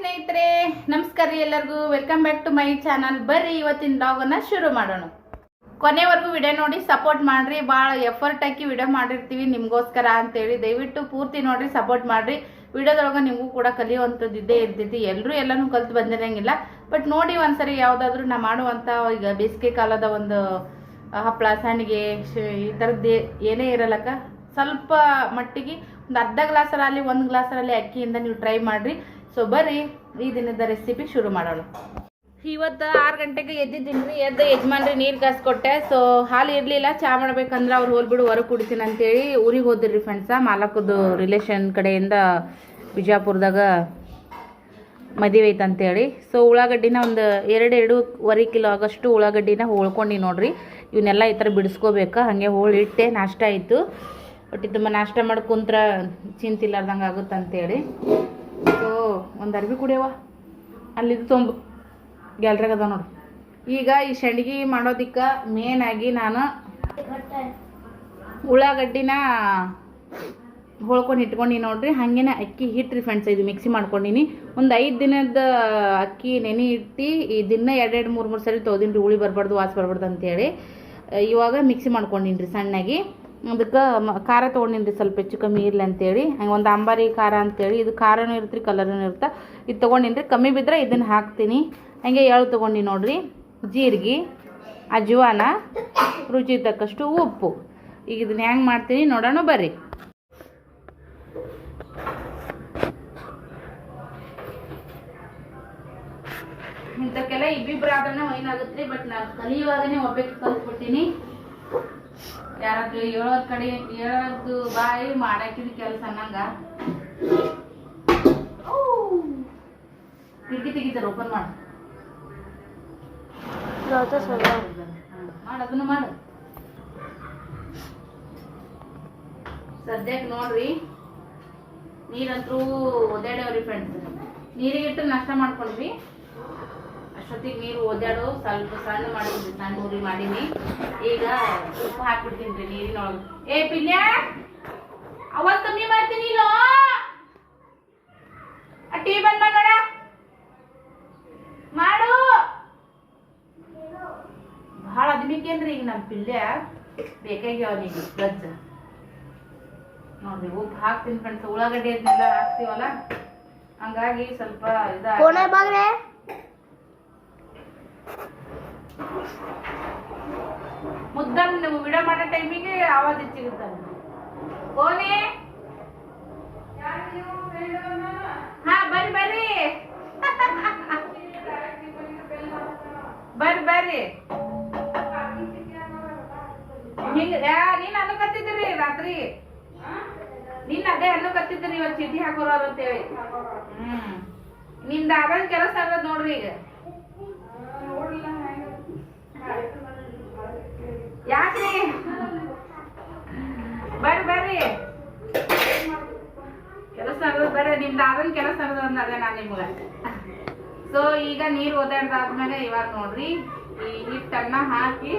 ಸ್ನೇಹಿತರೆ ನಮಸ್ಕಾರ ಎಲ್ಲರಿಗೂ. Welcome back to my channel ಬರ್ರಿ, ಇವತ್ತಿನ ಬ್ಲಾಗನ್ನು ಶುರು ಮಾಡೋಣ. ಕೊನೆವರೆಗೂ ವಿಡಿಯೋ ನೋಡಿ ಸಪೋರ್ಟ್ ಮಾಡ್ರಿ. ಭಾಳ ಎಫರ್ಟ್ ಹಾಕಿ ವಿಡಿಯೋ ಮಾಡಿರ್ತೀವಿ ನಿಮಗೋಸ್ಕರ ಅಂತೇಳಿ. ದಯವಿಟ್ಟು ಪೂರ್ತಿ ನೋಡ್ರಿ ಸಪೋರ್ಟ್ ಮಾಡ್ರಿ. ವಿಡಿಯೋದೊಳಗೆ ನಿಮಗೂ ಕೂಡ ಕಲಿಯುವಂಥದ್ದು ಇದ್ದೇ ಇರ್ತೈತಿ ಎಲ್ಲರೂ ಎಲ್ಲನೂ ಕಲ್ತು ಬಂದಿರಂಗಿಲ್ಲ. ಬಟ್ ನೋಡಿ ಒಂದ್ಸರಿ ಯಾವುದಾದ್ರೂ ನಾ ಮಾಡುವಂಥ ಈಗ ಬೇಸಿಗೆ ಕಾಲದ ಒಂದು ಹಪ್ಪಳ ಶ್- ಈ ಥರದ್ದು ಏನೇ ಇರಲ್ಲಕ್ಕ ಸ್ವಲ್ಪ ಮಟ್ಟಿಗೆ ಒಂದು ಅರ್ಧ ಗ್ಲಾಸರಲ್ಲಿ ಒಂದು ಗ್ಲಾಸರಲ್ಲಿ ಅಕ್ಕಿಯಿಂದ ನೀವು ಟ್ರೈ ಮಾಡಿರಿ. ಸೊ ಬರ್ರಿ, ಈ ದಿನದ ರೆಸಿಪಿ ಶುರು ಮಾಡೋಣ. ಇವತ್ತು ಆರು ಗಂಟೆಗೆ ಎದ್ದಿದ್ದೀನಿ ರೀ ಎದ್ದು ಯಜಮಾನ್ರಿ ನೀರು ಕಾಸ್ಕೊಟ್ಟೆ ಸೊ ಹಾಲು ಇರಲಿಲ್ಲ, ಚಾ ಮಾಡ್ಬೇಕಂದ್ರೆ ಅವ್ರು ಹೋಲ್ಬಿಡು ಹೊರಗೆ ಕುಡಿತೀನಿ ಅಂತೇಳಿ ಊರಿಗೆ ಹೋದ್ರಿ ಫ್ರೆಂಡ್ಸ ಮಾಲಕದ್ದು ರಿಲೇಷನ್ ಕಡೆಯಿಂದ ಬಿಜಾಪುರದಾಗ ಮದುವೆ ಐತೆ ಅಂತೇಳಿ. ಸೊ ಉಳ್ಳಾಗಡ್ಡಿನ ಒಂದು ಎರಡು ಎರಡೂವರೆ ಕಿಲೋ ಆಗಷ್ಟು ಉಳ್ಳಾಗಡ್ಡಿನ ಹೋಳ್ಕೊಂಡು ನೋಡ್ರಿ. ಇವನ್ನೆಲ್ಲ ಈ ಥರ ಬಿಡಿಸ್ಕೋಬೇಕು, ಹಾಗೆ ಹೋಳು ಇಟ್ಟೆ, ನಾಷ್ಟ ಆಯಿತು. ಒಟ್ಟು ತುಂಬ ನಾಷ್ಟ ಮಾಡಿ ಕುಂತ್ರ ಚಿಂತಿಲ್ಲಾರ್ದಂಗೆ ಆಗುತ್ತೆ ಅಂತೇಳಿ ಸೊ ಒಂದು ಅರ್ಬಿ ಕುಡಿಯವ ಅಲ್ಲಿದ್ದು ತೊಂಬು. ಗ್ಯಾಲ್ರಿಗೆ ಅದ ನೋಡ್ರಿ ಈಗ ಈ ಸಂಡ್ಗಿ ಮಾಡೋದಿಕ್ಕೆ ಮೇನ್ ಆಗಿ ನಾನು ಉಳ್ಳಾಗಡ್ಡಿನ ಹೋಳ್ಕೊಂಡು ಇಟ್ಕೊಂಡಿನಿ ನೋಡ್ರಿ. ಹಾಗೇನೆ ಅಕ್ಕಿ ಹಿಟ್ಟು ಫ್ರೆಂಡ್ಸ್ ಇದು ಮಿಕ್ಸಿ ಮಾಡ್ಕೊಂಡಿನಿ. ಒಂದು ಐದು ದಿನದ ಅಕ್ಕಿ ನೆನೆ ಇಟ್ಟು, ಈ ದಿನ ಎರಡೆರಡು ಮೂರು ಮೂರು ಸರಿ ರೀ ಹುಳಿ ಬರಬಾರ್ದು, ವಾಸ ಬರಬಾರ್ದು ಅಂತೇಳಿ. ಇವಾಗ ಮಿಕ್ಸಿ ಮಾಡ್ಕೊಂಡಿನಿ ರೀ ಸಣ್ಣಾಗಿ. ಅದಕ್ಕೆ ಖಾರ ತೊಗೊಂಡಿನಿ ರೀ ಸ್ವಲ್ಪ ಹೆಚ್ಚು ಕಮ್ಮಿ ಇರಲಿ ಅಂತೇಳಿ. ಹಂಗೆ ಒಂದು ಅಂಬಾರಿ ಖಾರ ಅಂತೇಳಿ. ಇದು ಖಾರನೂ ಇರುತ್ತೆ ರೀ ಕಲರ್ನೂ ಇರುತ್ತೆ ಇದು ತೊಗೊಂಡಿನಿ ರೀ ಕಮ್ಮಿ ಬಿದ್ದರೆ ಇದನ್ನು ಹಾಕ್ತೀನಿ. ಹಾಗೆ ಎಳು ತೊಗೊಂಡು ನೋಡಿರಿ. ಜೀರಿಗೆ, ಅಜ್ವಾನ, ರುಚಿ ತಕ್ಕಷ್ಟು ಉಪ್ಪು. ಈಗ ಇದನ್ನ ಹೆಂಗೆ ಮಾಡ್ತೀನಿ ನೋಡೋಣ ಬರ್ರಿ. ಇಂಥಕ್ಕೆಲ್ಲ ಇಬ್ಬಿಬ್ರು ಏನಾಗುತ್ತೆ ಬಟ್ ನಾನು ಕಲಿಯುವಾಗನೇ ಒಬ್ಬಕ್ಕೆ ಕಲ್ತ್ಬಿಟ್ಟಿನಿ ಯಾರಾದ್ರೂ ಹೇಳೋದ್ ಕಡೆ ಹೇಳೋದು ಬಾಯಿ ಮಾಡಾಕಿದ ಕೆಲಸ ಅನ್ನಂಗ? ಕಿಟಕಿ ತೆಗಿತಾರೆ ಓಪನ್ ಮಾಡು. ಮಾಡು ಅದನ್ನು ಮಾಡು. ಸದ್ಯಕ್ಕೆ ನೋಡ್ರಿ ನೀರಂತರೂ ಒದ್ದಾಡ್ಯಾವ್ರಿ ಫ್ರೆಂಡ್ಸ್ ನೀರಿಗಿಟ್ಟು ನಷ್ಟ ಮಾಡ್ಕೊಂಡ್ವಿ. ಅಷ್ಟೊತ್ತಿಗೆ ನೀರು ಓದ್ಯಾಡು ಸ್ವಲ್ಪ ಸಣ್ಣ ಮಾಡಿ ಸಣ್ಣ ಉರಿ ಮಾಡೀನಿ. ಈಗ ಉಪ್ಪು ಹಾಕ್ಬಿಡ್ತೀನಿ ರೀ ನೀರಿನೊಳಗೆ. ಏ ಪಿಲ್ಯ ಅವಾಗ ಕಮ್ಮಿ ಮಾಡ್ತೀನಿ ಇಲ್ಲೋ? ಟೀ ಬಂದ್ ಮಾಡೋಣ ಮಾಡು. ಭಾಳ ಅದ್ಮಿಕೇನ್ರಿ ಈಗ ನಮ್ಮ ಪಿಲ್ಯ? ಬೇಕಾಗಿ ಅವನಿಗೆ ಗಜ್ಜ. ನೋಡ್ರಿ, ಉಪ್ಪು ಹಾಕ್ತೀನಿ ಫ್ರೆಂಡ್ಸ್ ಉಳ್ಳಾಗಡ್ಡಿ ಅದನ್ನೆಲ್ಲ ಹಾಕ್ತೀವಲ್ಲ? ಹಂಗಾಗಿ ಸ್ವಲ್ಪ ಇದ ಮುದ್ದಮ್ ನೀವು ವಿಡಿಯೋ ಮಾಡೋ ಟೈಮಿಗೆ ಆವಾಜ್ ಹೆಚ್ಚಿಗುತ್ತೆ ಕೋನೆ ಹಾ ಬರ್ರಿ ಬರ್ರಿ. ಬರ್ರಿ ಬರ್ರಿ. ಹಿಂಗ ಯಾ ಅನ್ನು ಕತ್ತಿದ್ರಿ ರಾತ್ರಿ? ನೀನ್ ಅದೇ ಅನ್ನಕತ್ತಿದ್ರಿ ಇವತ್ತು ಚೀಟಿ ಹಾಕೋರು ಅಂತೇಳಿ. ಹ್ಮ್. ನಿಂದ ಆದ ಕೆಲಸ ಅದ ನೋಡ್ರಿ ಈಗ. ಯಾಕ್ರಿ? ಬರ್ರಿ ಬರ್ರಿ. ಕೆಲಸ ಬರ್ರಿ ನಿಮ್ದು ಅದನ್ ಕೆಲಸ ಅದ ಅಂದಾಗ ನಾನು ನಿಮ್ಗೆ. ಸೊ ಈಗ ನೀರು ಓದಾಡ್ದಾದ್ಮೇಲೆ ಇವಾಗ ನೋಡ್ರಿ ಈ ಹಿಟ್ಟನ್ನ ಹಾಕಿ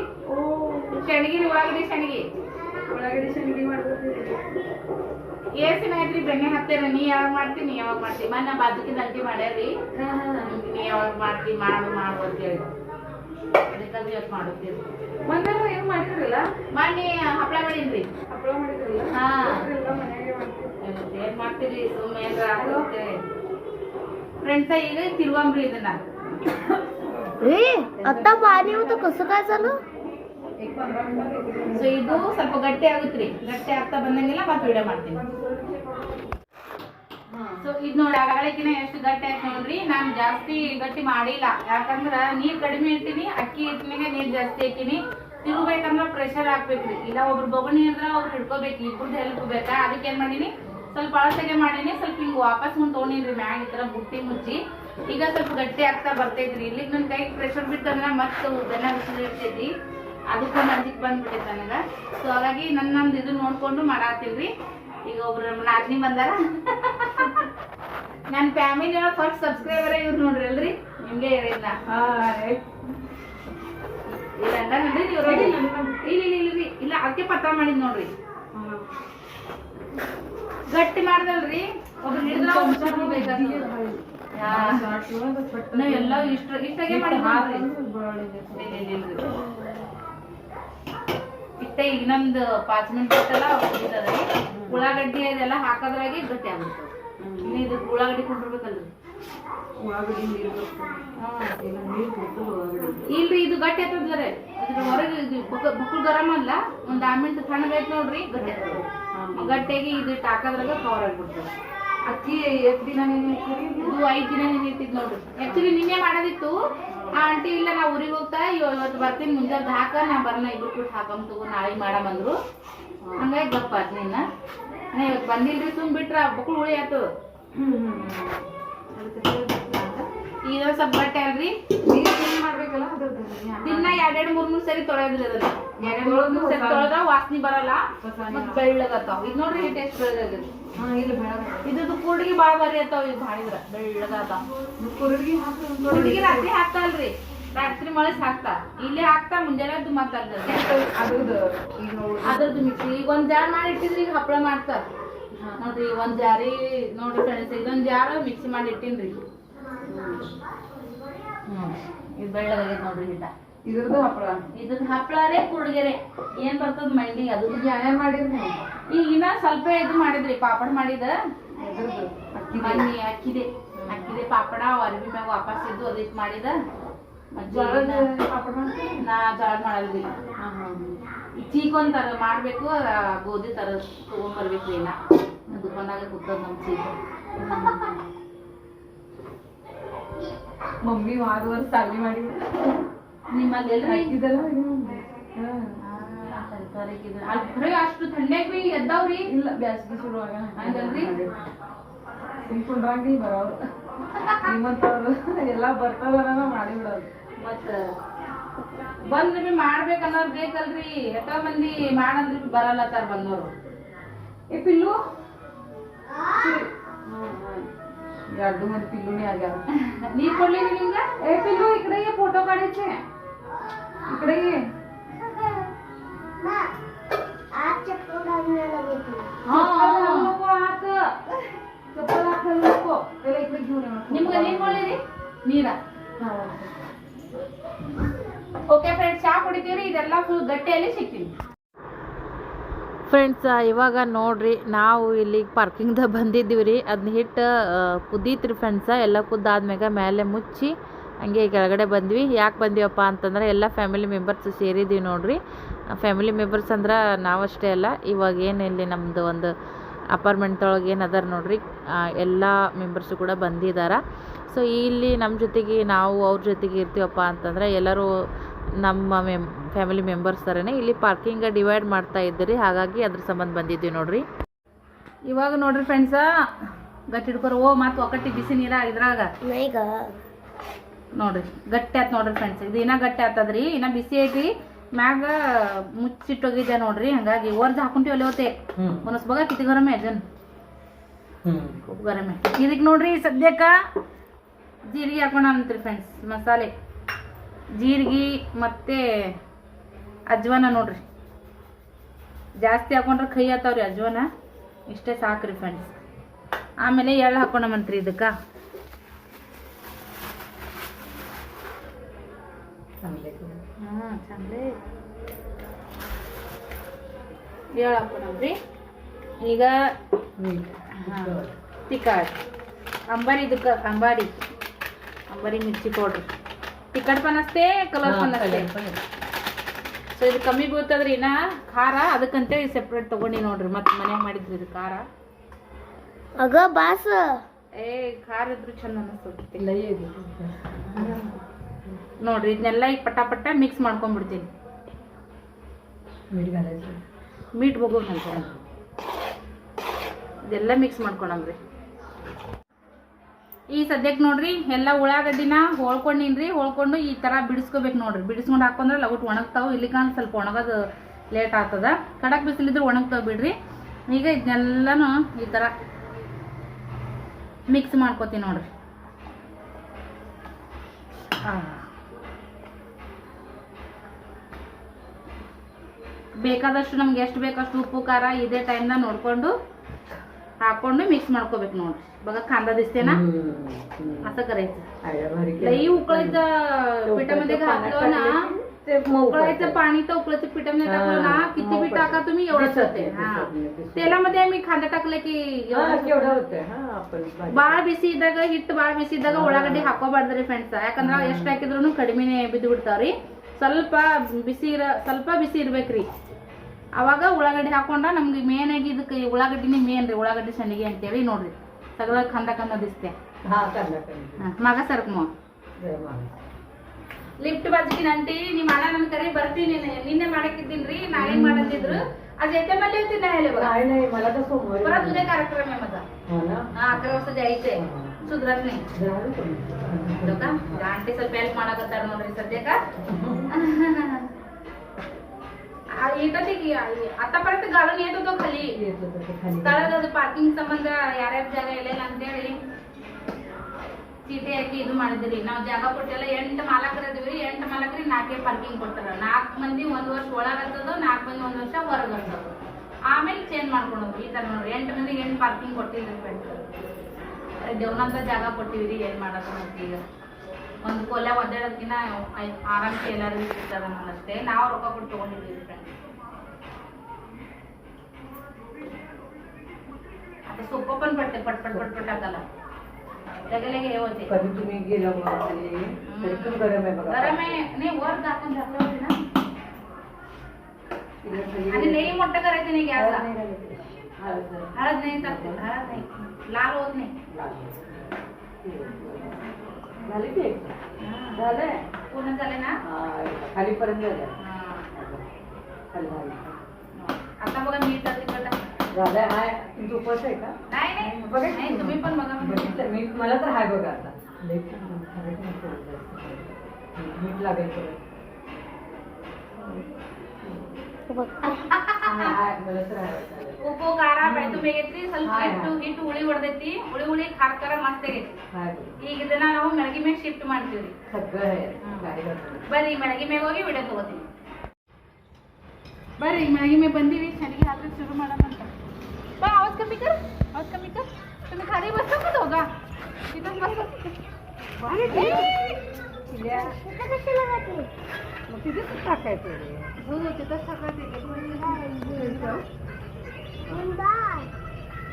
ಶೆಣಗಿ ಉಳ್ಳಾಗಡ್ಡಿ ಶೆಣಗಿ. ಒಳಗಡೆ ಸಂಡಿಗೆ ಮಾಡ್ಬೇಕು. ಏಸಿನ ಐತ್ರಿ ಬೆಣ್ಣೆ ಹತ್ತಿರ ನೀ ಯಾವಾಗ ಮಾಡ್ತಿ ನೀ ಯಾವಾಗ ಮಾಡ್ತಿ? ಮೊನ್ನೆ ಬಾಜುಕಿನ ಅಡ್ಗೆ ಮಾಡ್ಯಾರಿ ನೀ ಯಾವಾಗ ಮಾಡ್ತಿ ಮಾಡು ಮಾಡು ಅಂತೇಳಿ. ಅದಕ್ಕಾಗಿ ಇವತ್ತು ಮೊನ್ನೆ ಏನು ಮಾಡಿದ್ರಲ್ಲ? ಮಾಡಿ ಹಪ್ಪಳ ಮಾಡಿದ್ರಿ. ಹಪ್ಪಳ ಮಾಡಿದ್ರಲ್ಲ? ಹಾ. ಏನ್ ಮಾಡ್ತೀರಿ? ಸುಮ್ಮನೆ ಫ್ರೆಂಡ್ಸ ಈಗ ತಿರುವಂಬ್ರಿ ಇದನ್ನ. ರೀ ಅತ್ತ ಪಾನಿ ಮತ್ತು ಕಸುಕಾಯಿ ಸಾಲು ಸೊ ಇದು ಸ್ವಲ್ಪ ಗಟ್ಟಿ ಆಗುತ್ತೆ ರೀ ಗಟ್ಟಿ ಆಗ್ತಾ ಬಂದಂಗೆಲ್ಲ ಮತ್ತೆ ವಿಡಿಯೋ ಮಾಡ್ತೀನಿ. ಸೊ ಇದು ನೋಡಿ ಆಗಳಿಕಿನ ಎಷ್ಟು ಗಟ್ಟಿ ಆಯ್ತು ನೋಡ್ರಿ. ನಾನು ಜಾಸ್ತಿ ಗಟ್ಟಿ ಮಾಡಿಲ್ಲ. ಯಾಕಂದ್ರ ನೀರ್ ಕಡಿಮೆ ಇರ್ತೀನಿ, ಅಕ್ಕಿ ಹಿಟ್ಟಿನಾಗ ನೀರ್ ಜಾಸ್ತಿ ಹಾಕಿನಿ ತಿರುಗ್ಬೇಕಂದ್ರ ಪ್ರೆಷರ್ ಹಾಕ್ಬೇಕ್ರಿ. ಇಲ್ಲ ಒಬ್ರು ಬೊಗಣಿ ಅಂದ್ರ ಅವ್ರು ಹಿಡ್ಕೋಬೇಕು ಇಬ್ಬರದ್ದು ಹೆಲ್ಪ್ ಬೇಕಾ? ಅದಕ್ಕೆ ಏನ್ ಮಾಡೀನಿ? ಸ್ವಲ್ಪ ಅಳಸೆಗೆ ಮಾಡೀನಿ, ಸ್ವಲ್ಪ ಹಿಂಗ್ ವಾಪಸ್ ಮುಂದ್ ತೊಗೊಂಡಿನ್ರಿ ಮ್ಯಾಗ ಈ ತರ ಬುಟ್ಟಿ ಮುಚ್ಚಿ. ಈಗ ಸ್ವಲ್ಪ ಗಟ್ಟಿ ಆಗ್ತಾ ಬರ್ತೈತ್ರಿ. ಇಲ್ಲಿ ನನ್ನ ಕೈಗೆ ಪ್ರೆಷರ್ ಬಿತ್ತಂದ್ರ ಮತ್ತೆ ಬೆನ್ನ ಬಿಸಿಲು ಇರ್ತೈತಿ. ಅದಕ್ಕೂ ಅಂಜಿಕ್ ಬಂದ್ಬಿಟ್ಟೈತೆ ನನಗೆ. ಸೊ ಹಾಗಾಗಿ ನನ್ನ ನಂದು ಇದು ನೋಡ್ಕೊಂಡು ಮಾಡಾತಿಲ್ರಿ. ಈಗ ಒಬ್ರು ನಾದಿನಿ ಬಂದಾರ. ನನ್ನ ಫ್ಯಾಮಿಲಿ ಒಳಗೆ ಫಸ್ಟ್ ಸಬ್ಸ್ಕ್ರೈಬರ್ ಇವ್ರು ನೋಡ್ರಿ ಅಲ್ರಿ? ನಿಮ್ಗೆ ಇಲ್ಲ ನೋಡ್ರಿ ಇವ್ರು ಇಲ್ಲ ಅದಕ್ಕೆ ಪತ್ರ ಮಾಡಿದ್ ನೋಡ್ರಿ. ಗಟ್ಟಿ ಮಾಡ್ದಲ್ರಿ. ಒಬ್ರು ಹಿಡಿದ್ರ ನೀವು ಎಲ್ಲ ಇಷ್ಟ ಇಷ್ಟಾಗೆ ಮಾಡಿ ಇಷ್ಟೇ ನಮ್ದು ಪಾಚ್ ಮಿನಿಟ್ ಬಿಟ್ಟಲ್ಲ ಉಳ್ಳಾಗಡ್ಡಿ ಅದೆಲ್ಲ ಹಾಕೋದ್ರಾಗೆ ಗಟ್ಟಿ ಆಗ್ಬಿಡ್ತದೆ. ಇನ್ನು ಇದು ಉಳ್ಳಾಗಡ್ಡಿ ಕೊಂಡಿರ್ಬೇಕಲ್ರಿ ಇಲ್ರಿ ಇದು ಗಟ್ಟಿ ಆಗ್ತದ್ರಿ ಅದ್ರ ಹೊರಗೆ ಇದು ಬುಕ್- ಬುಕ್ಕುಳ್ ಗರಂ ಅಲ್ಲ ಒಂದ್ ಆಮಿಂಟ್ ತಣ್ಣಗೈತ್ ನೋಡ್ರಿ ಗಟ್ಟಿ ಗಟ್ಟಿಯಾಗಿ ಇದು ಹಾಕೋದ್ರಾಗ ಕವರ್ ಆಗ್ಬಿಡ್ತದೆ. ಅಕ್ಕಿ ಎಷ್ಟು ದಿನ ಇದು ಐದ್ ದಿನ ನಿಂತಿದ್ ನೋಡ್ರಿ. ಆಕ್ಚುಲಿ ನಿನ್ನೆ ಮಾಡೋದಿತ್ತು. ಆ ಆಂಟಿ ಇಲ್ಲ ನಾ ಊರಿಗೆ ಹೋಗ್ತಾ ಇವ- ಇವತ್ತು ಬರ್ತೀನಿ ಮುಂಜಾನೆ ಹಾಕ ನಾ ಬರ್ನ ಇಬ್ರು ಕೂಟ್ ಹಾಕಮ್ ತಗೋ ನಾಳೆ ಮಾಡಮಂದ್ರು ಹಂಗಾಗಿ ಗಪ್ಪ ನಿನ್ನ ನಾ ಇವತ್ತು ಬಂದಿಲ್ರಿ ಸುಮ್ ಬಿಟ್ರ ಬುಕ್ಳು ಉಳಿ ಆತು. ಈಗ ಸ್ವಲ್ಪ ಬಟ್ಟೆ ಅಲ್ರಿ? ಮಾಡ್ಬೇಕಲ್ಲ ದಿನ ಎರಡೆರಡು ಮೂರ್ ಮೂರ್ ಸರಿ ತೊಳೆಯೋದ್ರಿ ಅದನ್ನ. ಎರಡ್ ಮೂರ್ ಮೂರ್ ಸರಿ ತೊಳೆದ್ರ ವಾಸನೆ ಬರಲ್ಲ. ಮತ್ ಬೆಳ್ಳಗತ್ತಾವ ಈಗ ನೋಡ್ರಿ ಟೇಸ್ಟ್ ಎಷ್ಟು ಇದು ಕೂಡಿಗೆ ಬಾಳ ಬರಿ ಆತಾವ ಈಗ ಭಾಳ ಇದ್ರ. ಕುರುಡ್ಗಿ ಹಾಕಿ ಹುಡುಗಿ ರಾತ್ರಿ ಹಾಕ್ತಾಲ್ರಿ. ರಾತ್ರಿ ಮಳೆ ಹಾಕ್ತಾ ಇಲ್ಲಿ ಹಾಕ್ತಾ ಮುಂಜಾನೆ ಅದು ಮಾತಾಡ್ತಾರೆ ಅದ್ರದ್ದು ಮಿಕ್ಸಿ ಈಗ ಒಂದ್ ಜಾರ್ ಮಾಡಿ ಇಟ್ಟಿದ್ರಿ ಈಗ ಹಪ್ಪಳ ಮಾಡ್ತಾರ ನೋಡ್ರಿ ಒಂದ್ ಜಾರಿ ನೋಡ್ರಿ ಫ್ರೆಂಡ್ಸ್ ಇದೊಂದ್ ಜಾರ ಮಿಕ್ಸಿ ಮಾಡಿ ಇಟ್ಟಿನ್ರಿ. ಹ್ಮ್. ಇದು ಬೆಳ್ಳಗಾಗೈತೆ ನೋಡ್ರಿ ಹಿಟ್ಟ ಇದ್ರದ್ದು ಹಪ್ಪಳ ಇದ್ರ ಹಪ್ಪಳಾರೆ ಕುಡ್ಗೆರೆ. ಏನ್ ಬರ್ತದ ಮಂಡಿ? ಅದು ಯಾರ್ಯಾರು ಮಾಡಿದ್ರಿ ಈಗ ಇನ್ನ ಸ್ವಲ್ಪ ಇದು ಮಾಡಿದ್ರಿ ಪಾಪಡ್ ಮಾಡಿದ. ಇದ್ರದ್ದು ಅಕ್ಕಿ ಮನ್ನಿ ಅಕ್ಕಿದೆ. ಅಕ್ಕಿದೆ ಪಾಪಡ ಅರ್ಬಿ ಮ್ಯಾಗ ವಾಪಸ್ ಇದ್ದು ಅದಕ್ಕೆ ಮಾಡಿದ. ಮಜ್ಜಿಗೆ ಜೋಳದ ಇನ್ನ- ಪಾಪಡ ಮಾಡ್ತೀರಿ? ನಾ ಜೋಳ ಮಾಡಲ್ರಿ ಹಾ ಹಾ ಚೀಕೊಂದ್ ತರ ಮಾಡ್ಬೇಕು ಆ ಗೋಧಿ ತರ ತಗೊಂಡ್ಬರ್ಬೇಕು ಏನ ದುಕಾನಾಗ ಕೂತದ ನಮ್ ಚೀಕ ಮಮ್ಮಿ ವಾರ ವರ್ಷ ಸಾಲಿ ಮಾಡಿ ನಿಮ್ಮಲ್ಲಿ ಎಲ್ರಿ? ಹಾಕಿದಲ್ಲ ಹಾ. ಅಲ್ಲಿ ಬರೀ ಅಷ್ಟು ಥಂಡ್ಯಾಗ ಬಿ ಎದ್ದಾವ್ರಿ? ಇಲ್ಲ ಬ್ಯಾಸ್ಗಿ ಶುರು ಆಗ. ಹಂಗಲ್ರಿ? ಸುಮ್ಕೊಂಡ್ರಂಗಿ ಬರೋರು ನಿಮ್ಮಂತವ್ರು. ಎಲ್ಲ ಬರ್ತಾವಲ್ಲ ಮಾಡಿ ಬಿಡೋದು ಮತ್ತ ಬಂದ್ ಬಿ ಮಾಡ್ಬೇಕು ಅನ್ನೋರ್ ಬೇಕಲ್ರಿ. ಎಷ್ಟೋ ಮಂದಿ ಮಾಡಂದ್ರಿ ಬಿ ಬರಲ್ಲ ಸರ್ ಬಂದವ್ರು ಏ ಪಿಲ್ಲು? ಎರಡು ಮಂದಿ ಪಿಲ್ಲುನೇ ಆಗ್ಯಾರ. ನೀರ್ ಕೊಡ್ಲಿರಿ ನಿಮ್ಗ ಏ ಪಿಲ್ಲು ಈ ಕಡೆಗೆ ಫೋಟೋ ಕಾಡಿಚ್ಚೆ ಈ ಕಡೆಗೆ ಹಾ, ಹಾಕ್ಬೇಕು ಆತ. ಚಪ್ಪಲ್ ಹಾಕಬೇಕು ಎಲ್ಲ ಈ ಕಡೆ ಜೀವನ ನಿಮ್ಗ ನೀರ್ ಕೊಡ್ಲಿರಿ ನೀರ. ಓಕೆ ಫ್ರೆಂಡ್ಸ್ ಚಾ ಇದೆಲ್ಲ ಫುಲ್ ಗಟ್ಟಿಯಲ್ಲಿ ಫ್ರೆಂಡ್ಸ್ ಇವಾಗ ನೋಡ್ರಿ, ನಾವು ಇಲ್ಲಿ ಪಾರ್ಕಿಂಗ್ದಾಗ ಬಂದಿದ್ದೀವಿ ರೀ ಅದನ್ನ ಹಿಟ್ಟು ಕುದೀತ್ರಿ ಫ್ರೆಂಡ್ಸ ಎಲ್ಲ ಕುದ್ದಾದ್ಮ್ಯಾಗ ಮೇಲೆ ಮುಚ್ಚಿ ಹಂಗೆ ಕೆಳಗಡೆ ಬಂದ್ವಿ. ಯಾಕೆ ಬಂದೀವಪ್ಪ ಅಂತಂದ್ರೆ, ಎಲ್ಲ ಫ್ಯಾಮಿಲಿ ಮೆಂಬರ್ಸ್ ಸೇರಿದ್ದೀವಿ ನೋಡ್ರಿ. ಫ್ಯಾಮಿಲಿ ಮೆಂಬರ್ಸ್ ಅಂದ್ರೆ ನಾವಷ್ಟೇ ಅಲ್ಲ, ಇವಾಗ ಏನು ಇಲ್ಲಿ ನಮ್ಮದು ಒಂದು ಅಪಾರ್ಟ್ಮೆಂಟ್ ಒಳಗೆ ಏನು ಅದಾರ ನೋಡ್ರಿ. ಎಲ್ಲ ಮೆಂಬರ್ಸು ಕೂಡ ಬಂದಿದ್ದಾರೆ ಸೊ ಇಲ್ಲಿ ನಮ್ಮ ಜೊತೆಗೆ ನಾವು ಅವ್ರ ಜೊತೆಗೆ ಇರ್ತೀವಪ್ಪ ಅಂತಂದರೆ ಎಲ್ಲರೂ ನಮ್ಮ ಮೆಮ್ ಫ್ಯಾಮಿಲಿ ಮೆಂಬರ್ಸ್ ಥರನೇ ಇಲ್ಲಿ ಪಾರ್ಕಿಂಗ ಡಿವೈಡ್ ಮಾಡ್ತಾ ಇದ್ದೀರಿ. ಹಾಗಾಗಿ ಅದ್ರ ಸಂಬಂಧ ಬಂದಿದ್ದೀವಿ ನೋಡ್ರಿ. ಇವಾಗ ನೋಡ್ರಿ ಫ್ರೆಂಡ್ಸ ಗಟ್ಟಿ ಹಿಡ್ಕೊರ. ಓ ಮತ್ತು ಒಕ್ಕಟ್ಟಿ ಬಿಸಿ ನೀರ ಇದ್ರಾಗ. ನೋಡ್ರಿ ಗಟ್ಟಿ ಆತ್ ನೋಡ್ರಿ ಫ್ರೆಂಡ್ಸ್ ಇದು ಇನ್ನ ಗಟ್ಟಿ ಆತದ್ರಿ. ಇನ್ನ ಬಿಸಿ ಐತಿ ಮ್ಯಾಗ ಮುಚ್ಚಿಟ್ಟೋಗಿದೆ ನೋಡ್ರಿ. ಹಂಗಾಗಿ ಒರ್ದ ಹಾಕೊಂತೀವಲ್ಲಿ ಹೋತೆ ಮನಸ್ಬಾಗ ಕಿತಿ ಗರಮೆ ಜನ್. ಗರಮೆ ಇದಕ್ಕೆ ನೋಡ್ರಿ ಸದ್ಯಕ್ಕ ಜೀರಿಗೆ ಹಾಕೋಣ ಅಂತೀರಿ ಫ್ರೆಂಡ್ಸ್ ಮಸಾಲೆ. ಜೀರಿಗೆ ಮತ್ತು ಅಜ್ವಾನ ನೋಡ್ರಿ. ಜಾಸ್ತಿ ಹಾಕೊಂಡ್ರೆ ಕೈ ಆತಾವ್ರಿ ಅಜ್ವಾನ. ಇಷ್ಟೇ ಸಾಕ್ರಿ ಫ್ರೆಂಡ್ಸ್ ಆಮೇಲೆ ಎಳ್ಳು ಹಾಕೊಂಡಮಂತ್ರಿ ಇದಕ್ಕೆ. ಹಾಂ ಈಗ, ಹಾಂ ಅಂಬಾರಿ ಇದಕ್ಕೆ, ಅಂಬಾರಿ. अंबारी मिरची ಪೌಡ್ರ್ तिखट पण असते ಕಲರ್ पण असते ಸೊ ಇದು ಕಮ್ಮಿ ಬೀಳ್ತದ್ರಿ ಇನ್ನ ಖಾರ ಅದಕ್ಕಂತೇಳಿ ಸೆಪ್ರೇಟ್ ತಗೊಂಡಿ ನೋಡ್ರಿ ಮತ್ತೆ ಮನ್ಯಾಗ ಮಾಡಿದ್ರಿ ಇದು ಖಾರ ಅಗ ಬಾಸ್ ಏ ಖಾರ ಇದ್ರು ಚಂದ ಅನಿಸ್ತದೆ ನೋಡ್ರಿ ಇದನ್ನೆಲ್ಲ ಈಗ ಪಟ ಪಟ ಮಿಕ್ಸ್ ಮಾಡ್ಕೊಂಡ್ಬಿಡ್ತೀನಿ ಮೀಟ್ ಹೋಗೋ ನಂತರ ಇದೆಲ್ಲ ಮಿಕ್ಸ್ ಮಾಡ್ಕೊಳಮ್ರಿ ಈ ಸದ್ಯಕ್ಕೆ ನೋಡ್ರಿ, ಎಲ್ಲ ಉಳ್ಳಾಗಡ್ಡಿನ ಹೋಳ್ಕೊಂಡಿನ್ರಿ, ಹೋಳ್ಕೊಂಡು ಈ ತರ ಬಿಡಿಸ್ಕೋಬೇಕು ನೋಡ್ರಿ. ಬಿಡಿಸ್ಕೊಂಡು ಹಾಕೊಂಡ್ರೆ ಲಗುಟ್ ಒಣಗ್ತಾವ. ಇಲ್ಲಿಗಾನ ಸ್ವಲ್ಪ ಒಣಗೋದು ಲೇಟ್ ಆಗ್ತದ. ಕಡಕ್ ಬಿಸಿಲಿದ್ರೆ ಒಣಗ್ತಾವ ಬಿಡ್ರಿ. ಈಗ ಇದನ್ನೆಲ್ಲನು ಈ ತರ ಮಿಕ್ಸ್ ಮಾಡ್ಕೋತೀನಿ ನೋಡ್ರಿ. ಬೇಕಾದಷ್ಟು ನಮ್ಗೆ ಎಷ್ಟು ಬೇಕಷ್ಟು ಉಪ್ಪು, ಖಾರ ಇದೇ ಟೈಮ್ನ ನೋಡ್ಕೊಂಡು हाकोंड मिक्स ಮಾಡ್ಕೋಬೇಕು ನೋಡ್ರಿ बघा कांदा दिसते ना असं करायचं लई उकळायचं पिठामध्ये घातलं ना उकळायचं पाणी तर उकळायचं पिठामध्ये टाकलं ना किती बी टाका तुम्ही एवढंच होते हा तेलामध्ये आम्ही कांदा टाकले की एवढंच ಬಾಳ ಬಿಸಿ ಇದ್ದಾಗ ಹಿಟ್ಟು ಬಾಳ ಬಿಸಿ ಇದ್ದಾಗ ಉಳ್ಳಾಗಡ್ಡಿ ಹಾಕೋಬಾರ್ದ್ರಿ ಫ್ರೆಂಡ್ಸ್ ಯಾಕಂದ್ರ ಎಷ್ಟ್ ಹಾಕಿದ್ರು ಕಡಿಮೆನೆ ಬಿದ್ದು ಬಿಡ್ತಾವ್ರಿ ಸ್ವಲ್ಪ ಬಿಸಿ ಇರ ಸ್ವಲ್ಪ ಬಿಸಿ ಇರ್ಬೇಕ್ರಿ ಅವಾಗ ಉಳ್ಳಾಗಡ್ಡಿ ಹಾಕೊಂಡ ನಮ್ಗೆ ಮೇನ್ ಆಗಿ ಇದಕ್ಕೆ ಉಳ್ಳಾಗಡ್ಡಿನೇ ಮೇನ್ ರೀ ಉಳ್ಳಾಗಡ್ಡಿ ಸಂಡಿಗೆ ಅಂತೇಳಿ ನೋಡ್ರಿ. ಸಗಲ ಕಂದ ಕಂದ ಬಿಸ್ತೆ. ಮಗ ಸರ್ಕಮ. ಲಿಫ್ಟ್ ಬಾಜಿಗೆ ನಂಟಿ ನಿಮ್ಮ ಅಣ್ಣ ನನ್ ಕರಿ ಬರ್ತೀನಿ ನಿನ್ನೆ ಮಾಡಕ್ಕಿದ್ದೀನ್ರಿ ನಾಳೆ ಮಾಡದಿದ್ರು ಅದ್ ಎತ್ತೆ ಮಲ್ಲಿ ಹೇಳ್ತೀನಿ ಬರೋದು ಉದೇ ಕಾರ್ಯಕ್ರಮ ಮಗ ಅಕ್ರ ವರ್ಷದ ಐತೆ. ಸುಧ್ರತ್ನಿ ಆಂಟಿ ಸ್ವಲ್ಪ ಹೆಲ್ಪ್ ಮಾಡಕತ್ತಾರ ನೋಡ್ರಿ ಸದ್ಯಕ್ಕ. ಆ, ಇಟ್ಟೊತ್ತಿಗೆ ಈ- आतापर्यंत घालून येत होतो खाली येत होतं ते खाली. ತಳಗದು ಪಾರ್ಕಿಂಗ್ ಸಂಬಂಧ ಯಾರ್ಯಾರ ಜಾಗ ಇಲ್ಲ ಅಂತೇಳಿ ಚೀಟಿ ಹಾಕಿ ಇದು ಮಾಡಿದ್ರಿ ನಾವು ಜಾಗ ಕೊಟ್ಟಿಲ್ಲ ಎಂಟು ಮಾಲಕರು ಇದೀವಿ ಎಂಟು ಮಾಲಕರಿಗೆ ನಾಲ್ಕೇ ಪಾರ್ಕಿಂಗ್ ಕೊಡ್ತಾರ ನಾಲ್ಕು ಮಂದಿ ಒಂದ್ ವರ್ಷ ಒಳಗತ್ತದ ನಾಲ್ಕು ಮಂದಿ ಒಂದ್ ವರ್ಷ ಹೊರಗತ್ತದ ಆಮೇಲೆ ಚೇಂಜ್ ಮಾಡ್ಕೊಳೋದು ಈ ತರ ನೋಡ್ರಿ ಎಂಟು ಮಂದಿಗೆ ಎಂಟು ಪಾರ್ಕಿಂಗ್ ಕೊಟ್ಟಿದ್ರಿ ಫ್ರೆಂಡ್ಸ್ ದೇವ್ನಂತ ಜಾಗ ಕೊಟ್ಟಿವ್ರಿ ಏನ್ ಮಾಡೋದು ಮತ್ತೆ ಈಗ ಒಂದು ಕೊಲೆ ಒದ್ದಾಡೋದಕ್ಕಿಂತ ಆರಾಮ್ಸೆ ಎಲ್ಲರಿಗೂ ಸಿಗ್ತದ ಅಷ್ಟೇ ನಾವು ರೊಕ್ಕ ಕೊಟ್ಟು ತಗೊಂಡಿದ್ದೀವಿ ಫ್ರೆಂಡ್ಸ್ आता सोपं पण पडते पटपट पटपट टाकायला लगे लगे हे होते कधी तुम्ही गेला मग खाली तरी पण गरम आहे बघा गरम आहे नाही वर झाकून झाकलं होते ना तिला खाली- आणि लई मोठं करायचं नाही गॅसला हळद नाही घालायची. हळद नाही. हळद नाही टाकते हळद नाही लाल होत नाही लाल. झाले की? झालंय? पूर्ण झाले ना? खाली पर्यंत झालं खाली झालं. आता बघा मी जाते झालंय. हाय तुमचं उपवास आहे का? नाही नाही. बघा नाही तुम्ही पण बघा म्हणजे. मी मला तर हाय बघा आता. मीठ लागेल परत. मला तर हाय उपो काय ಬೇಗೈತ್ರಿ ಸ್ವಲ್ಪ ಹಾಯ್ ಹಿಟ್ಟು ಹಿಟ್ಟು ಹುಳಿ ಹೊಡೆದೈತಿ ಹುಳಿ ಹುಳಿ ಖಾರ ಖಾರ ಮಸ್ತ್ ಆಗೈತಿ हाय बघ. ಈಗ ಇದನ್ನ ನಾವು ಮೆಳಗಿ ಮ್ಯಾಗ ಶಿಫ್ಟ್ ಮಾಡ್ತೀವ್ರಿ सगळं आहे ಹ್ಮ್. काही घातलं. ಬರ್ರಿ ಮೆಳಗಿ ಮ್ಯಾಗ ಹೋಗಿ ವಿಡಿಯೋ ತಗೋತೀನಿ ಬರ್ರಿ ಮೆಳಗಿ ಮ್ಯಾಗ ಬಂದೀವಿ ಚೆನ್ನಾಗಿ ಹಾಕಿ ಶುರು ಮಾಡೋಣ ಅಂತ बा आवाज कमी कर आवाज कमी कर तुम्ही खाली बसता का दोघा तिथंच बसा मग तिथेच टाकायचं रे. हो हो तिथंच टाकायचं जिंदा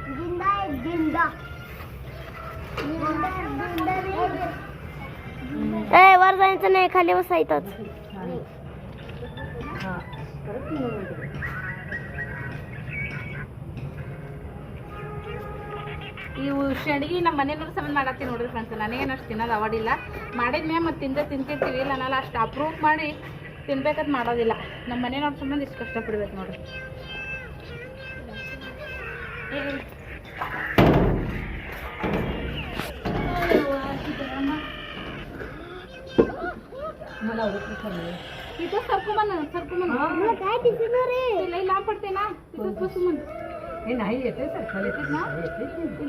जिंदा आहे जिंदा ए वर जायचं नाही खाली बसायचंच हा. परत तीन मिनिटं. ಇವು ಶೆಣಗಿ ನಮ್ಮ ಮನೆಯವ್ರ ಸಂಬಂಧ ಮಾಡತ್ತೀನಿ ನೋಡ್ರಿ ಫ್ರೆಂಡ್ಸ್ ನನಗೇನು ಅಷ್ಟು ತಿನ್ನೋದು ಅವಾಡಿಲ್ಲ ಮಾಡಿದ್ಮೇಲೆ ಮತ್ತೆ ತಿಂದ ತಿಂತಿರ್ತೀವಿ ನಾನೆಲ್ಲ ಅಷ್ಟು ಅಪ್ರೂವ್ ಮಾಡಿ ತಿನ್ಬೇಕಂತ ಮಾಡೋದಿಲ್ಲ ನಮ್ಮ ಮನೆಯವ್ರ ಸಂಬಂಧ ಇಷ್ಟು ಕಷ್ಟಪಡ್ಬೇಕು ನೋಡ್ರಿ मला आवडत ठरलं. तिथं सरकू म्हण सरकू म्हण. काय दिसणार रे? लई लांब पडते ना तिथं बसू म्हण. हे नाही येते सरकार येते ना?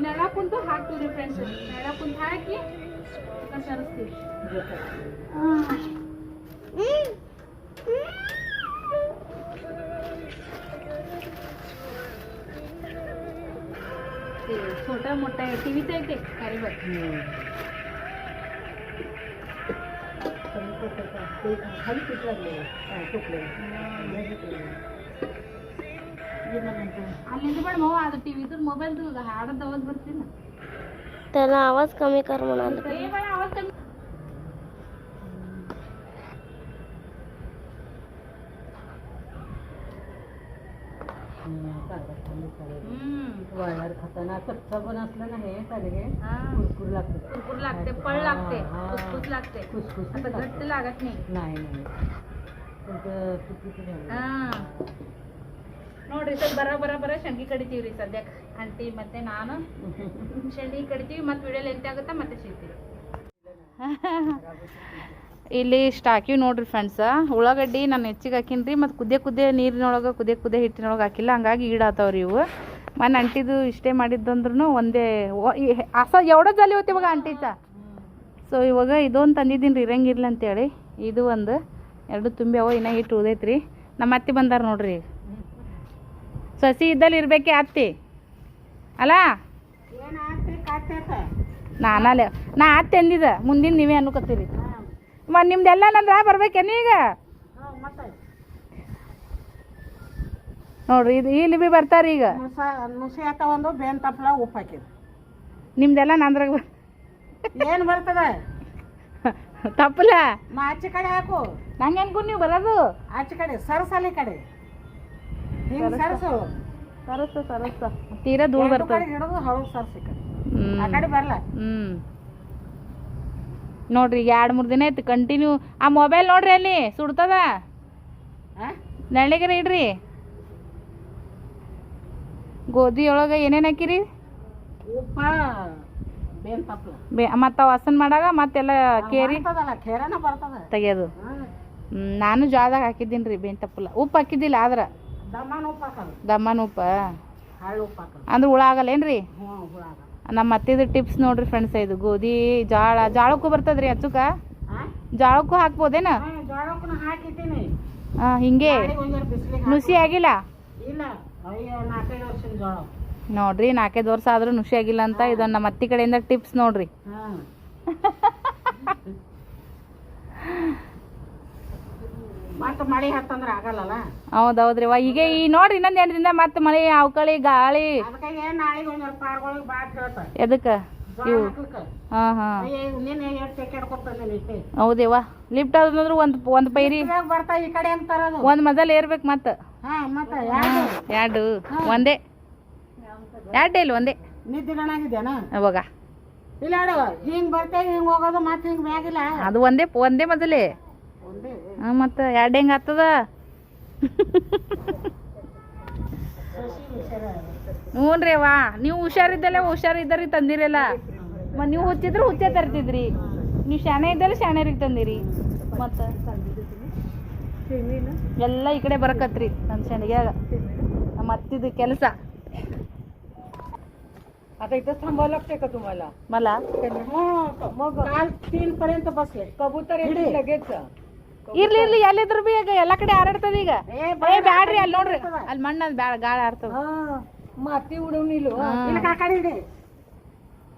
नळा पण तो हात तुझे फ्रेंड्स नळा पण हा की? कशा असते छोटा मोठा आहे. टीव्हीचा आहे ते अरे बघ. पण भाऊ आता मोबाईल दवत ना. त्याला आवाज कमी कर म्हणाल. आवाज कमी. चांगलं छान दिसायला. हम्म वाळणार खाताना कच्चा पण असलं ना हे सांडगे हा. कुरकुर लागतं कुरकुर लागते पळ लागते हा, हा. खुसखुस लागते खुसखुस आता घट्ट लागत नाही नाही नाही तुमचं चुकीचं झालं ಹಾ ನೋಡ್ರಿ ಸರ್ ಬರ ಬರ ಬರ ಶಂಗಿ ಕಡಿತೀವ್ರಿ ಸದ್ಯಕ್ಕೆ ಆಂಟಿ ಮತ್ತೆ ನಾನು ಶಂಗಿ ಕಡಿತೀವಿ ಮತ್ತೆ ವಿಡಿಯೋ ಲೆಂತ್ ಆಗುತ್ತಾ ಮತ್ತೆ ಸಿಗ್ತೀವಿ ಇಲ್ಲಿ ಸ್ಟಾಕಿವ್ ನೋಡ್ರಿ ಫ್ರೆಂಡ್ಸ ಉಳ್ಳಾಗಡ್ಡಿ ನಾನು ಹೆಚ್ಚಿಗೆ ಹಾಕಿನ್ರಿ ಮತ್ತು ಕುದ್ದೆ ಕುದ್ದೆ ನೀರಿನೊಳಗೆ ಕುದ್ದೆ ಕುದ್ದೆ ಹಿಟ್ಟಿನೊಳಗೆ ಹಾಕಿಲ್ಲ ಹಂಗಾಗಿ ಈಡಾತಾವ್ರಿ ಇವು ಮನೆ ಅಂಟಿದು ಇಷ್ಟೇ ಮಾಡಿದ್ದಂದ್ರೂ ಒಂದೇ ಅಸ ಎವಡೋ ಜಾಲಿ ಹೋತಿ ಇವಾಗ ಅಂಟಿತ ಸೊ ಇವಾಗ ಇದೊಂದು ತಂದಿದ್ದೀನಿ ರೀ ಇರಂಗಿಲ್ಲ ಅಂತೇಳಿ. ಇದು ಒಂದು, ಎರಡು ತುಂಬ್ಯಾವ ಇನ್ನೂ ಹಿಟ್ಟು ರೀ ನಮ್ಮ ಅತ್ತಿ ಬಂದಾರ ನೋಡ್ರಿ ಸಸಿ ಇದ್ದಲ್ಲಿ ಇರ್ಬೇಕೆ ಅತ್ತಿ? ಅಲ್ಲ ನಾನಲ್ಲ ನಾ ಅತ್ತೆ ಅಂದಿದ ಮುಂದಿನ ನೀವೇ ಅನ್ಕೋತೀರಿ ನಿಮ್ದೆಲ್ಲ ನಂದ್ರ ಬರ್ಬೇಕೇನು ಈಗ? ನೋಡ್ರಿ ಇದು ಇಲ್ಲಿ ಬಿ ಬರ್ತಾರ ಈಗ. ನುಸಿ ಹಾಕ ಒಂದು ಬೇನ್ ತಪ್ಪಲ ಉಪ್ಪು ಹಾಕಿದ್. ನಿಮ್ದೆಲ್ಲ ನಂದ್ರಾಗ ಏನು ಬರ್ತದ? ತಪ್ಪಲ ನಾ ಆಚೆ ಕಡೆ ಹಾಕು. ನಂಗೆ ಅನ್ಕೊಂಡು ನೀವು ಬರೋದು? ಆಚೆ ಕಡೆ ಸರಸಲಿ ಕಡೆ. ಸರಸು ಸರಸು. ಸರಸ ಸರಸ ತೀರಾ ದೂರ ಎರಡು ಬರ್ತದೆ. ಹಿಡಿದು ಹೌದು ಸರಸಿ ಕಡೆ. ಆ ಹ್ಮ್ ಕಡೆ ಬರಲ್ಲ ಹ್ಞೂ ನೋಡ್ರಿ ಈಗ ಎರಡು ಮೂರು ದಿನ ಆಯ್ತು. ಕಂಟಿನ್ಯೂ ಆ ಮೊಬೈಲ್ ನೋಡ್ರಿ ಅಲ್ಲಿ ಸುಡ್ತದ? ನೆಳ್ಳಿಗರ ಇಡ್ರಿ. ಗೋಧಿ ಒಳಗೆ ಏನೇನು ಹಾಕಿರಿ? ಮತ್ತು ವಾಸನ್ ಮಾಡಾಗ ಮತ್ತೆಲ್ಲ ಕೇರಿ? ತೆಗಿಯೋದು. ನಾನು ಜಾದಾಗ ಹಾಕಿದ್ದೀನಿ ರೀ ಬೇನ್ ತಪ್ಪಲ ಉಪ್ಪು ಹಾಕಿದ್ದಿಲ್ಲ ಆದ್ರೆ? ದಮ್ಮನ ಉಪ್ಪು ಅಂದ್ರೆ ಹುಳ ಆಗಲ್ಲೇನ್ರಿ ನಮ್ಮ ಅತ್ತಿದ ಟಿಪ್ಸ್ ನೋಡ್ರಿ ಫ್ರೆಂಡ್ಸ್ ಇದು. ಗೋಧಿ ಜಾಳ ಜಾಳಕ್ಕೂ ಬರ್ತದ್ರಿ ಅಚ್ಚುಕ? ಜ್ವಾಳಕ್ಕೂ ಜಾಳಕ್ಕೂ ಹಾಕ್ಬೋದೇನ? ಹಾಂ ಹಿಂಗೆ? ನುಸಿ ಆಗಿಲ್ಲ? ನೋಡ್ರಿ ನಾಲ್ಕೈದು ವರ್ಷ ಆದ್ರೂ ನುಸಿ ಆಗಿಲ್ಲ ಅಂತ ಇದೊಂದು ನಮ್ಮ ಅತ್ತಿ ಕಡೆಯಿಂದ ಟಿಪ್ಸ್ ನೋಡ್ರಿ. ಹೌದೌದ್ರಿ ವಾ ಈಗ ಈ ನೋಡ್ರಿ ಇನ್ನೊಂದ್ ಎಂಟು ದಿನ ಮತ್ತೆ ಮಳೆ ಅವಕಳಿ ಗಾಳಿ. ಎದಕ್ಕ? ಇವು ಹಾಂ ಹಾಂ. ಹೌದೇವಾ ಲಿಫ್ಟ್ ಆದ್ರೆ ಒಂದು ಒಂದು ಪೈರಿ. ಒಂದ್ ಮಜಲ್ ಏರ್ಬೇಕು ಮತ್ತೆ. ಹಾ ಮತ್ತೆ ಯಾರು ಎರಡು. ಒಂದೇ. ಎರಡೇ ಇಲ್ಲ ಒಂದೇ. ಅವಾಗ. ಅದು ಒಂದೇ ಒಂದೇ ಮೊದಲೇ ಹಾಂ ಮತ್ತು ಎರಡು ಹೆಂಗೆ ಆಗ್ತದ? ಹ್ಞೂ ರೀ ವಾ ನೀವು ಹುಷಾರಿದ್ದಲ್ಲ ಹುಷಾರಿದ್ದರಿ ತಂದಿರಲ್ಲ. ಮ ನೀವು ಹುಚ್ಚಿದ್ರೆ ಹುಚ್ಚೆ ತರ್ತಿದ್ರಿ ನೀವು ಶಾಣೆ ಇದ್ದಲ್ಲ ಶಾಣೆರಿಗೆ ತಂದಿರಿ ಮತ್ತು ಎಲ್ಲ ಈ ಕಡೆ ಬರಕತ್ರಿ ನನ್ನ ಶನಿಗ್ಯಾಗ ನಮ್ಮ ಅತ್ತಿದ ಕೆಲಸ आता इथंच थांबावं लागतंय का तुम्हाला ಮಲ मग काल तीन पर्यंत बसले कबूतर येते लगेच ಇರ್ಲಿ ಇರ್ಲಿ ಎಲ್ಲಿದ್ರು ಬಿ ಈಗ ಎಲ್ಲ ಕಡೆ ಹಾರಾಡ್ತದ ಈಗ ಏ, ಏ ಬ್ಯಾಡ್ರಿ ಅಲ್ಲಿ ನೋಡ್ರಿ ಅಲ್ಲಿ ಮಣ್ಣ ಬ್ಯಾಡ ಗಾಳಿ ಆಡ್ತದ हा माती उडवून इलो ಇಲ್ಲ ಆ ಕಡೆ ಇದೆ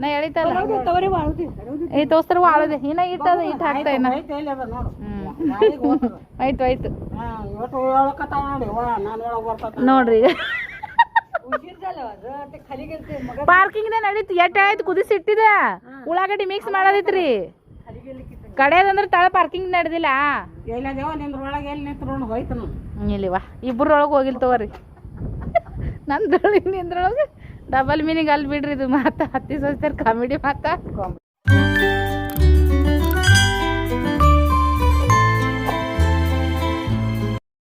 ನಾ ಎಳಿತಲ್ಲ. ಏ ತೋಸ್ತರ ಆಳದೆ ಇನ್ನ ಇಟ್ಟದ ಇಟ್ಟು ಹಾಕ್ತೇನ ಆಯ್ತು ಆಯ್ತು. ನೋಡ್ರಿ. ಪಾರ್ಕಿಂಗ್ ನಡೀತು ಎಟ್ಟ ಆಯ್ತು ಕುದಿಸಿ ಇಟ್ಟಿದೆ. ಉಳ್ಳಾಗಡ್ಡಿ ಮಿಕ್ಸ್ ಮಾಡೋದಿತ್ರಿ. ಕಡೆಯದಂದ್ರೆ ತಳ ಪಾರ್ಕಿಂಗ್ ನಡೆದಿಲ್ಲ. ಇಲ್ಲಿವಾ ಇಬ್ಬರೊಳಗೆ ಹೋಗಿಲ್ ತಗೋರಿ. ನಂದ್ರೊಳಗೆ ನಿಂದ್ರೊಳಗೆ. ಡಬಲ್ ಮೀನಿಂಗ್ ಅಲ್ಲಿ ಬಿಡ್ರಿ ಇದು ಮಾತಾ ಹತ್ತಿ ಸೋಸ್ತಾರೆ ಕಾಮಿಡಿ ಮಾತಾ ಮಾತ?